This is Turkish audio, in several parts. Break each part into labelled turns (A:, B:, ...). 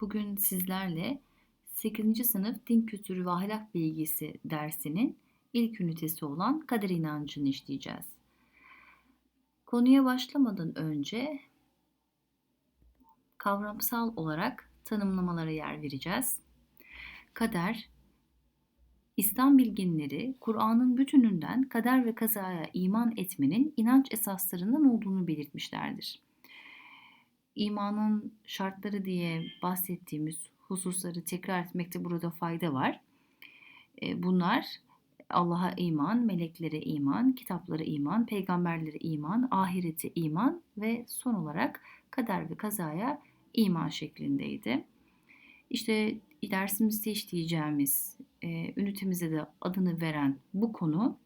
A: Bugün sizlerle 8. sınıf Din Kültürü ve Ahlak Bilgisi dersinin ilk ünitesi olan kader inancını işleyeceğiz. Konuya başlamadan önce kavramsal olarak tanımlamalara yer vereceğiz. Kader, İslam bilginleri Kur'an'ın bütününden kader ve kazaya iman etmenin inanç esaslarından olduğunu belirtmişlerdir. İmanın şartları diye bahsettiğimiz hususları tekrar etmekte burada fayda var. E, bunlar Allah'a iman, meleklere iman, kitaplara iman, peygamberlere iman, ahirete iman ve son olarak kader ve kazaya iman şeklindeydi. İşte dersimizde işleyeceğimiz e, ünitemize de adını veren bu konu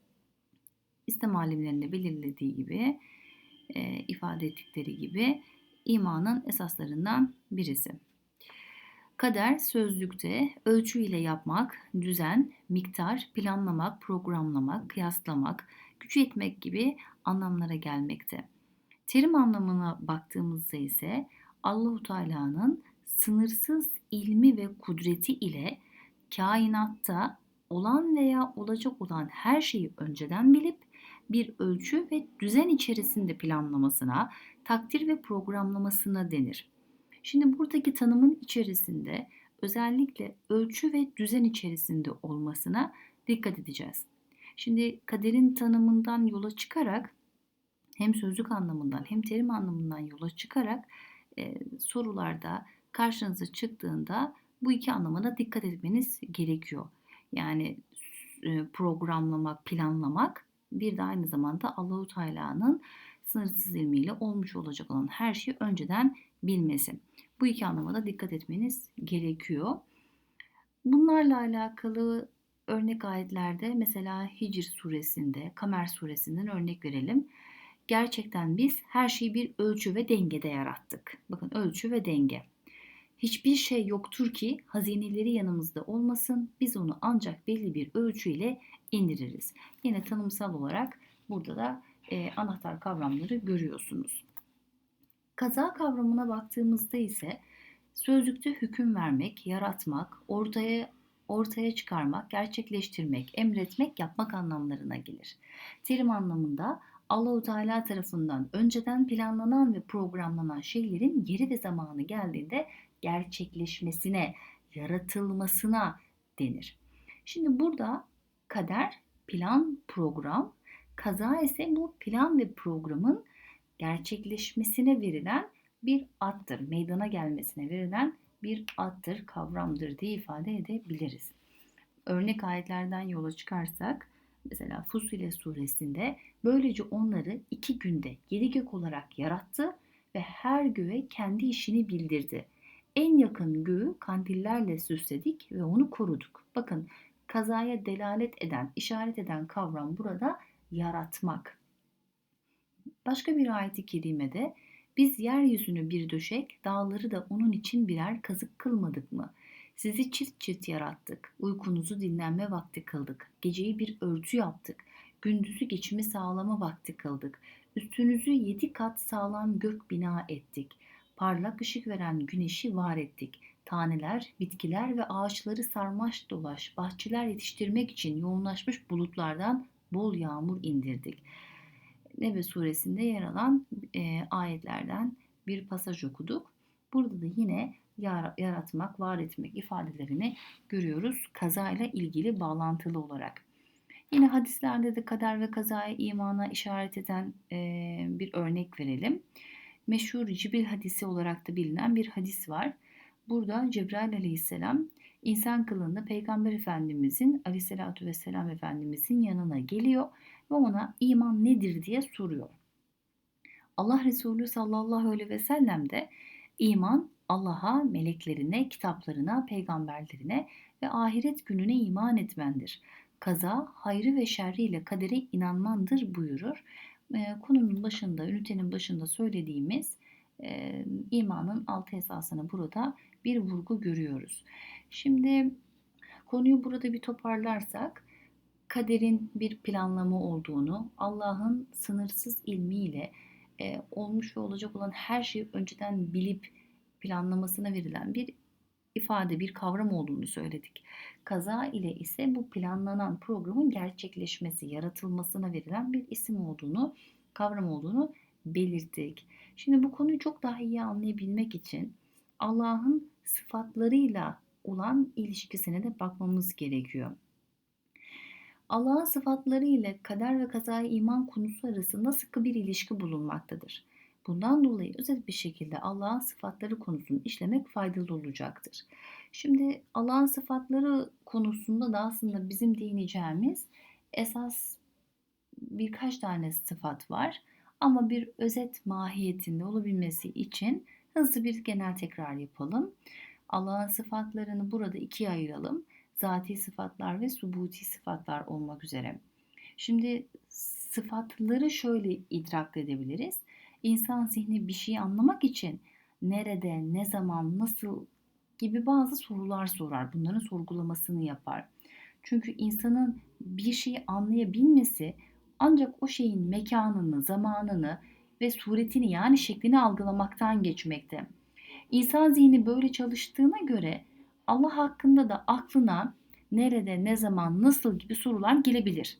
A: İslam alimlerinde belirlediği gibi, e, ifade ettikleri gibi imanın esaslarından birisi. Kader sözlükte ölçü ile yapmak, düzen, miktar, planlamak, programlamak, kıyaslamak, gücü etmek gibi anlamlara gelmekte. Terim anlamına baktığımızda ise Allahu Teala'nın sınırsız ilmi ve kudreti ile kainatta olan veya olacak olan her şeyi önceden bilip bir ölçü ve düzen içerisinde planlamasına, takdir ve programlamasına denir. Şimdi buradaki tanımın içerisinde özellikle ölçü ve düzen içerisinde olmasına dikkat edeceğiz. Şimdi kaderin tanımından yola çıkarak hem sözlük anlamından hem terim anlamından yola çıkarak e, sorularda karşınıza çıktığında bu iki anlamına dikkat etmeniz gerekiyor. Yani e, programlamak, planlamak bir de aynı zamanda Allahu Teala'nın sınırsız ilmiyle olmuş olacak olan her şeyi önceden bilmesi. Bu iki anlamada dikkat etmeniz gerekiyor. Bunlarla alakalı örnek ayetlerde mesela Hicr suresinde, Kamer suresinden örnek verelim. Gerçekten biz her şeyi bir ölçü ve dengede yarattık. Bakın ölçü ve denge. Hiçbir şey yoktur ki hazineleri yanımızda olmasın. Biz onu ancak belli bir ölçüyle indiririz. Yine tanımsal olarak burada da e, anahtar kavramları görüyorsunuz. Kaza kavramına baktığımızda ise sözlükte hüküm vermek, yaratmak, ortaya ortaya çıkarmak, gerçekleştirmek, emretmek, yapmak anlamlarına gelir. Terim anlamında Allahu Teala tarafından önceden planlanan ve programlanan şeylerin yeri ve zamanı geldiğinde gerçekleşmesine, yaratılmasına denir. Şimdi burada kader, plan, program, kaza ise bu plan ve programın gerçekleşmesine verilen bir attır. Meydana gelmesine verilen bir attır, kavramdır diye ifade edebiliriz. Örnek ayetlerden yola çıkarsak mesela Fusile suresinde böylece onları iki günde yedi gök olarak yarattı ve her göğe kendi işini bildirdi. En yakın göğü kandillerle süsledik ve onu koruduk. Bakın kazaya delalet eden, işaret eden kavram burada yaratmak. Başka bir ayet-i kerimede biz yeryüzünü bir döşek, dağları da onun için birer kazık kılmadık mı? Sizi çift çift yarattık. Uykunuzu dinlenme vakti kıldık. Geceyi bir örtü yaptık. Gündüzü geçimi sağlama vakti kıldık. Üstünüzü yedi kat sağlam gök bina ettik. Parlak ışık veren güneşi var ettik. Taneler, bitkiler ve ağaçları sarmaş dolaş, bahçeler yetiştirmek için yoğunlaşmış bulutlardan bol yağmur indirdik. Nebe suresinde yer alan e, ayetlerden bir pasaj okuduk. Burada da yine yaratmak, var etmek ifadelerini görüyoruz kazayla ilgili bağlantılı olarak. Yine hadislerde de kader ve kazaya imana işaret eden e, bir örnek verelim. Meşhur Cibril hadisi olarak da bilinen bir hadis var. Burada Cebrail aleyhisselam insan kılığında Peygamber Efendimizin aleyhissalatü vesselam Efendimizin yanına geliyor ve ona iman nedir diye soruyor. Allah Resulü sallallahu aleyhi ve sellem de iman Allah'a, meleklerine, kitaplarına, peygamberlerine ve ahiret gününe iman etmendir. Kaza, hayrı ve şerriyle kadere inanmandır buyurur. E, konunun başında, ünitenin başında söylediğimiz e, imanın altı esasını burada bir vurgu görüyoruz. Şimdi konuyu burada bir toparlarsak kaderin bir planlama olduğunu, Allah'ın sınırsız ilmiyle e, olmuş ve olacak olan her şeyi önceden bilip planlamasına verilen bir ifade, bir kavram olduğunu söyledik. Kaza ile ise bu planlanan programın gerçekleşmesi, yaratılmasına verilen bir isim olduğunu, kavram olduğunu belirttik. Şimdi bu konuyu çok daha iyi anlayabilmek için Allah'ın sıfatlarıyla olan ilişkisine de bakmamız gerekiyor. Allah'ın sıfatları ile kader ve kazaya iman konusu arasında sıkı bir ilişki bulunmaktadır. Bundan dolayı özel bir şekilde Allah'ın sıfatları konusunu işlemek faydalı olacaktır. Şimdi Allah'ın sıfatları konusunda da aslında bizim değineceğimiz esas birkaç tane sıfat var. Ama bir özet mahiyetinde olabilmesi için hızlı bir genel tekrar yapalım. Allah'ın sıfatlarını burada ikiye ayıralım. Zati sıfatlar ve subuti sıfatlar olmak üzere. Şimdi sıfatları şöyle idrak edebiliriz. İnsan zihni bir şeyi anlamak için nerede, ne zaman, nasıl gibi bazı sorular sorar. Bunların sorgulamasını yapar. Çünkü insanın bir şeyi anlayabilmesi ancak o şeyin mekanını, zamanını ve suretini yani şeklini algılamaktan geçmekte. İnsan zihni böyle çalıştığına göre Allah hakkında da aklına nerede, ne zaman, nasıl gibi sorular gelebilir.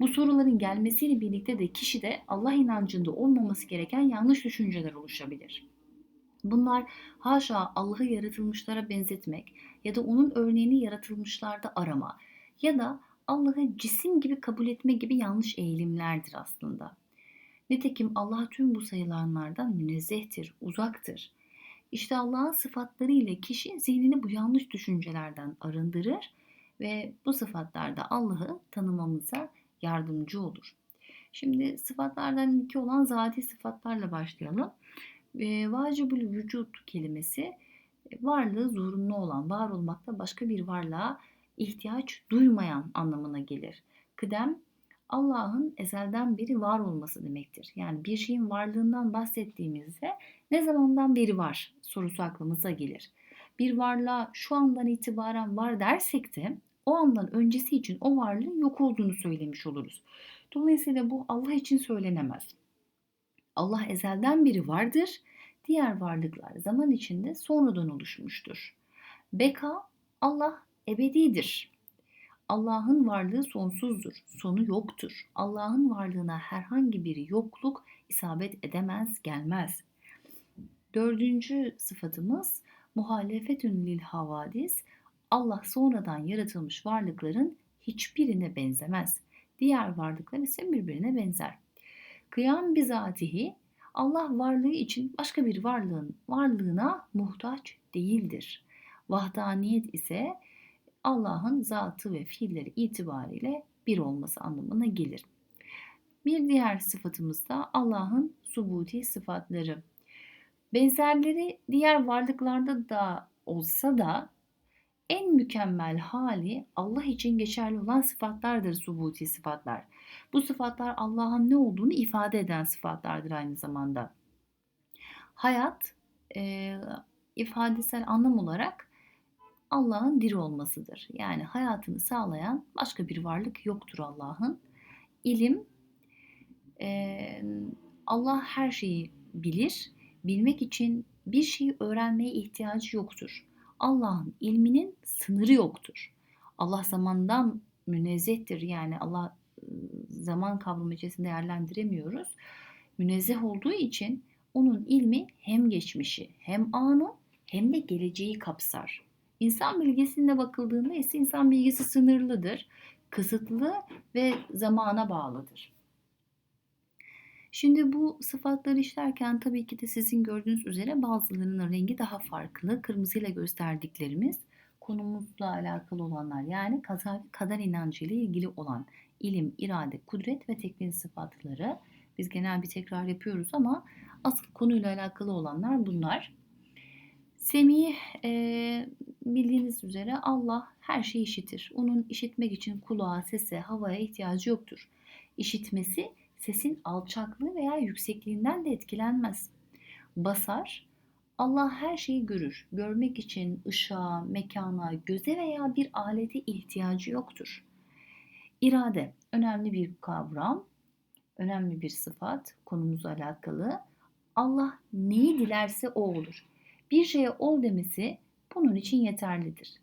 A: Bu soruların gelmesiyle birlikte de kişide Allah inancında olmaması gereken yanlış düşünceler oluşabilir. Bunlar haşa Allah'ı yaratılmışlara benzetmek ya da onun örneğini yaratılmışlarda arama ya da Allah'ı cisim gibi kabul etme gibi yanlış eğilimlerdir aslında. Nitekim Allah tüm bu sayılanlardan münezzehtir, uzaktır. İşte Allah'ın sıfatları ile kişi zihnini bu yanlış düşüncelerden arındırır ve bu sıfatlarda Allah'ı tanımamıza yardımcı olur. Şimdi sıfatlardan iki olan zati sıfatlarla başlayalım. E, vacibül vücut kelimesi varlığı zorunlu olan, var olmakta başka bir varlığa ihtiyaç duymayan anlamına gelir. Kıdem Allah'ın ezelden beri var olması demektir. Yani bir şeyin varlığından bahsettiğimizde ne zamandan beri var sorusu aklımıza gelir. Bir varlığa şu andan itibaren var dersek de o andan öncesi için o varlığın yok olduğunu söylemiş oluruz. Dolayısıyla bu Allah için söylenemez. Allah ezelden beri vardır. Diğer varlıklar zaman içinde sonradan oluşmuştur. Beka Allah ebedidir. Allah'ın varlığı sonsuzdur, sonu yoktur. Allah'ın varlığına herhangi bir yokluk isabet edemez, gelmez. Dördüncü sıfatımız muhalefetün lil havadis. Allah sonradan yaratılmış varlıkların hiçbirine benzemez. Diğer varlıklar ise birbirine benzer. Kıyam bizatihi Allah varlığı için başka bir varlığın varlığına muhtaç değildir. Vahdaniyet ise Allah'ın zatı ve fiilleri itibariyle bir olması anlamına gelir. Bir diğer sıfatımız da Allah'ın subuti sıfatları. Benzerleri diğer varlıklarda da olsa da en mükemmel hali Allah için geçerli olan sıfatlardır subuti sıfatlar. Bu sıfatlar Allah'ın ne olduğunu ifade eden sıfatlardır aynı zamanda. Hayat e, ifadesel anlam olarak Allah'ın diri olmasıdır. Yani hayatını sağlayan başka bir varlık yoktur Allah'ın. İlim, e, Allah her şeyi bilir. Bilmek için bir şeyi öğrenmeye ihtiyacı yoktur. Allah'ın ilminin sınırı yoktur. Allah zamandan münezzehtir. Yani Allah zaman kavramı içerisinde değerlendiremiyoruz. Münezzeh olduğu için onun ilmi hem geçmişi hem anı hem de geleceği kapsar. İnsan bilgisine bakıldığında ise insan bilgisi sınırlıdır, kısıtlı ve zamana bağlıdır. Şimdi bu sıfatları işlerken tabii ki de sizin gördüğünüz üzere bazılarının rengi daha farklı. Kırmızıyla gösterdiklerimiz konumuzla alakalı olanlar yani kaza, kader inancı ile ilgili olan ilim, irade, kudret ve tekvin sıfatları. Biz genel bir tekrar yapıyoruz ama asıl konuyla alakalı olanlar bunlar. Semih e, bildiğiniz üzere Allah her şeyi işitir. Onun işitmek için kulağa, sese, havaya ihtiyacı yoktur. İşitmesi sesin alçaklığı veya yüksekliğinden de etkilenmez. Basar, Allah her şeyi görür. Görmek için ışığa, mekana, göze veya bir alete ihtiyacı yoktur. İrade önemli bir kavram, önemli bir sıfat konumuzla alakalı. Allah neyi dilerse o olur. Bir şeye ol demesi bunun için yeterlidir.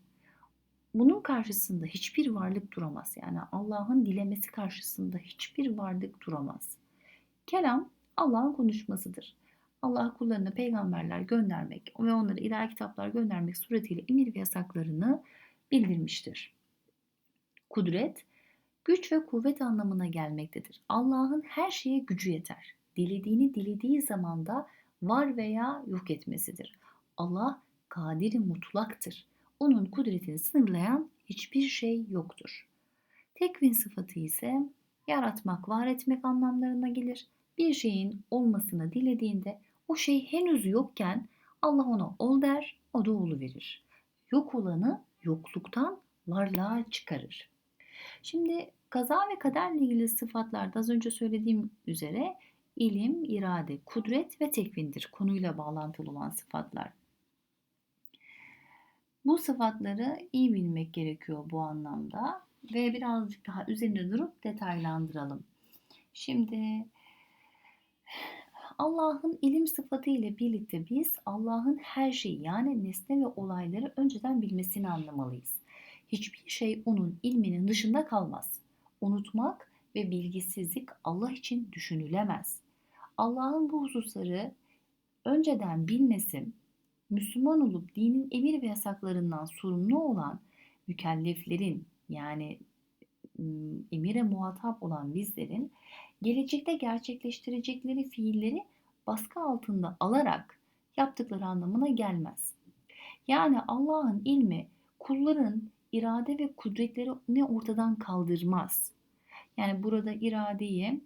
A: Bunun karşısında hiçbir varlık duramaz. Yani Allah'ın dilemesi karşısında hiçbir varlık duramaz. Kelam Allah'ın konuşmasıdır. Allah kullarına peygamberler göndermek ve onlara ilahi kitaplar göndermek suretiyle emir ve yasaklarını bildirmiştir. Kudret, güç ve kuvvet anlamına gelmektedir. Allah'ın her şeye gücü yeter. Dilediğini dilediği zamanda var veya yok etmesidir. Allah kadiri mutlaktır. Onun kudretini sınırlayan hiçbir şey yoktur. Tekvin sıfatı ise yaratmak, var etmek anlamlarına gelir. Bir şeyin olmasını dilediğinde o şey henüz yokken Allah ona ol der, o da olu verir. Yok olanı yokluktan varlığa çıkarır. Şimdi kaza ve kaderle ilgili sıfatlarda az önce söylediğim üzere ilim, irade, kudret ve tekvindir konuyla bağlantılı olan sıfatlar. Bu sıfatları iyi bilmek gerekiyor bu anlamda ve birazcık daha üzerinde durup detaylandıralım. Şimdi Allah'ın ilim sıfatı ile birlikte biz Allah'ın her şeyi yani nesne ve olayları önceden bilmesini anlamalıyız. Hiçbir şey onun ilminin dışında kalmaz. Unutmak ve bilgisizlik Allah için düşünülemez. Allah'ın bu hususları önceden bilmesi, Müslüman olup dinin emir ve yasaklarından sorumlu olan mükelleflerin yani emire muhatap olan bizlerin gelecekte gerçekleştirecekleri fiilleri baskı altında alarak yaptıkları anlamına gelmez. Yani Allah'ın ilmi kulların irade ve kudretlerini ortadan kaldırmaz. Yani burada iradeyi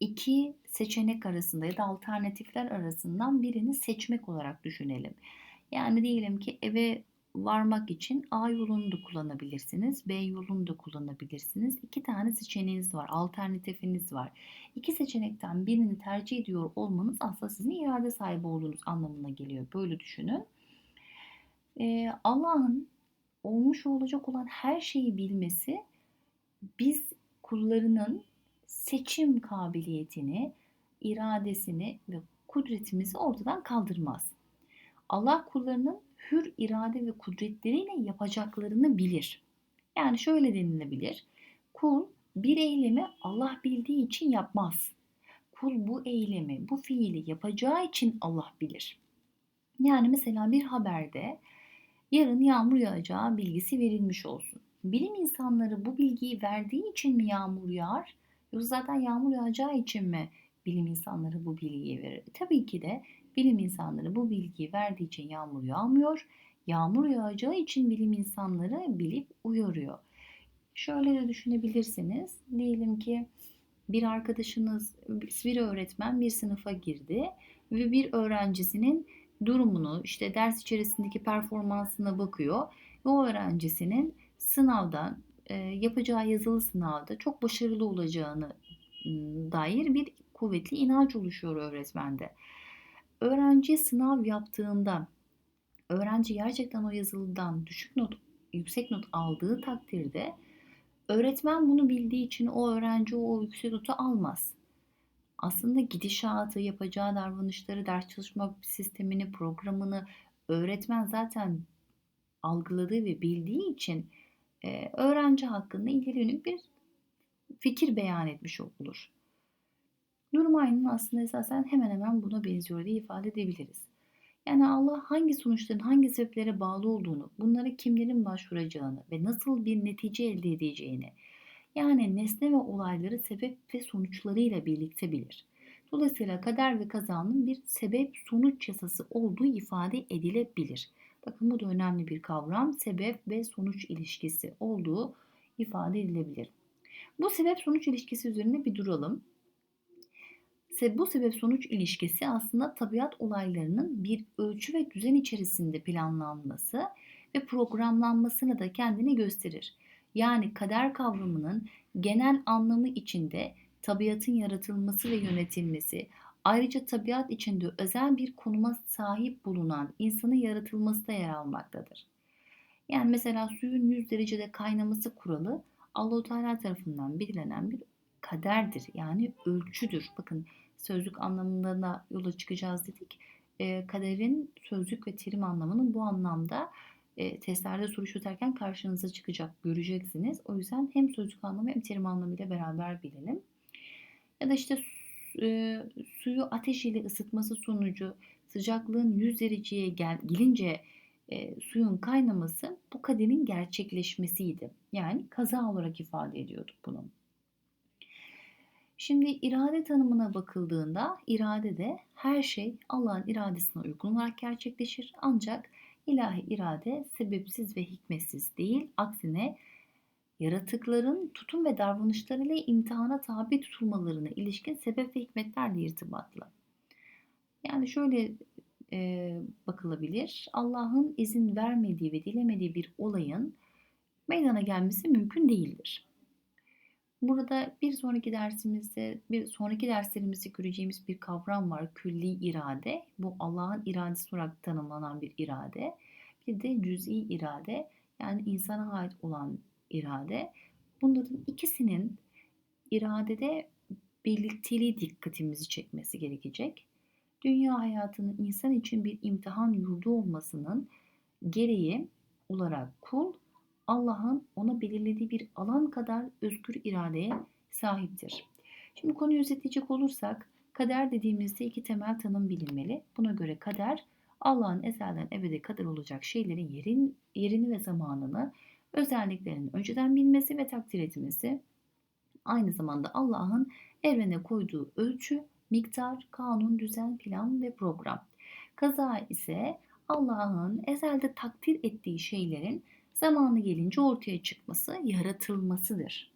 A: iki seçenek arasında ya da alternatifler arasından birini seçmek olarak düşünelim. Yani diyelim ki eve varmak için A yolunu da kullanabilirsiniz, B yolunu da kullanabilirsiniz. İki tane seçeneğiniz var, alternatifiniz var. İki seçenekten birini tercih ediyor olmanız aslında sizin irade sahibi olduğunuz anlamına geliyor. Böyle düşünün. Ee, Allah'ın olmuş olacak olan her şeyi bilmesi biz kullarının seçim kabiliyetini, iradesini ve kudretimizi ortadan kaldırmaz. Allah kullarının hür irade ve kudretleriyle yapacaklarını bilir. Yani şöyle denilebilir. Kul bir eylemi Allah bildiği için yapmaz. Kul bu eylemi, bu fiili yapacağı için Allah bilir. Yani mesela bir haberde yarın yağmur yağacağı bilgisi verilmiş olsun. Bilim insanları bu bilgiyi verdiği için mi yağmur yağar? Zaten yağmur yağacağı için mi bilim insanları bu bilgiyi verir? Tabii ki de bilim insanları bu bilgiyi verdiği için yağmur yağmıyor. Yağmur yağacağı için bilim insanları bilip uyarıyor. Şöyle de düşünebilirsiniz. Diyelim ki bir arkadaşınız, bir öğretmen bir sınıfa girdi ve bir öğrencisinin durumunu, işte ders içerisindeki performansına bakıyor ve o öğrencisinin sınavdan yapacağı yazılı sınavda çok başarılı olacağını dair bir kuvvetli inanç oluşuyor öğretmende. Öğrenci sınav yaptığında öğrenci gerçekten o yazılıdan düşük not, yüksek not aldığı takdirde öğretmen bunu bildiği için o öğrenci o yüksek notu almaz. Aslında gidişatı, yapacağı davranışları, ders çalışma sistemini, programını öğretmen zaten algıladığı ve bildiği için e, öğrenci hakkında ileri yönelik bir fikir beyan etmiş olur. Durum aynının aslında esasen hemen hemen buna benziyor diye ifade edebiliriz. Yani Allah hangi sonuçların hangi sebeplere bağlı olduğunu, bunlara kimlerin başvuracağını ve nasıl bir netice elde edeceğini, yani nesne ve olayları sebep ve sonuçlarıyla birlikte bilir. Dolayısıyla kader ve kazanın bir sebep sonuç yasası olduğu ifade edilebilir. Bakın bu da önemli bir kavram. Sebep ve sonuç ilişkisi olduğu ifade edilebilir. Bu sebep sonuç ilişkisi üzerine bir duralım. Bu sebep sonuç ilişkisi aslında tabiat olaylarının bir ölçü ve düzen içerisinde planlanması ve programlanmasını da kendini gösterir. Yani kader kavramının genel anlamı içinde tabiatın yaratılması ve yönetilmesi, ayrıca tabiat içinde özel bir konuma sahip bulunan insanın yaratılması da yer almaktadır. Yani mesela suyun 100 derecede kaynaması kuralı Allahu Teala tarafından belirlenen bir kaderdir. Yani ölçüdür. Bakın sözlük anlamında yola çıkacağız dedik. e, kaderin sözcük ve terim anlamının bu anlamda e, testlerde soru çözerken karşınıza çıkacak, göreceksiniz. O yüzden hem sözcük anlamı hem terim anlamıyla beraber bilelim. Ya da işte e, suyu ateş ile ısıtması sonucu sıcaklığın 100 dereceye gel, gelince e, suyun kaynaması bu kaderin gerçekleşmesiydi. Yani kaza olarak ifade ediyorduk bunu. Şimdi irade tanımına bakıldığında irade de her şey Allah'ın iradesine uygun olarak gerçekleşir. Ancak ilahi irade sebepsiz ve hikmetsiz değil, aksine yaratıkların tutum ve davranışlarıyla imtihana tabi tutulmalarına ilişkin sebep ve hikmetlerle irtibatlı. Yani şöyle e, bakılabilir. Allah'ın izin vermediği ve dilemediği bir olayın meydana gelmesi mümkün değildir. Burada bir sonraki dersimizde, bir sonraki derslerimizde göreceğimiz bir kavram var. Külli irade. Bu Allah'ın iradesi olarak tanımlanan bir irade. Bir de cüz'i irade yani insana ait olan irade. Bunların ikisinin iradede birlikteliği dikkatimizi çekmesi gerekecek. Dünya hayatının insan için bir imtihan yurdu olmasının gereği olarak kul Allah'ın ona belirlediği bir alan kadar özgür iradeye sahiptir. Şimdi konuyu özetleyecek olursak kader dediğimizde iki temel tanım bilinmeli. Buna göre kader Allah'ın ezelden ebede kader olacak şeylerin yerin, yerini ve zamanını, özelliklerini önceden bilmesi ve takdir etmesi. Aynı zamanda Allah'ın evrene koyduğu ölçü, miktar, kanun, düzen, plan ve program. Kaza ise Allah'ın ezelde takdir ettiği şeylerin zamanı gelince ortaya çıkması, yaratılmasıdır.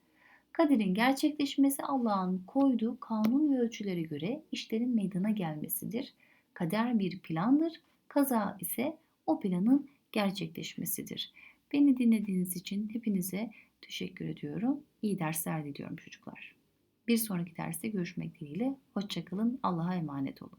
A: Kaderin gerçekleşmesi Allah'ın koyduğu kanun ve ölçülere göre işlerin meydana gelmesidir. Kader bir plandır, kaza ise o planın gerçekleşmesidir. Beni dinlediğiniz için hepinize teşekkür ediyorum. İyi dersler diliyorum çocuklar. Bir sonraki derste görüşmek dileğiyle. Hoşçakalın. Allah'a emanet olun.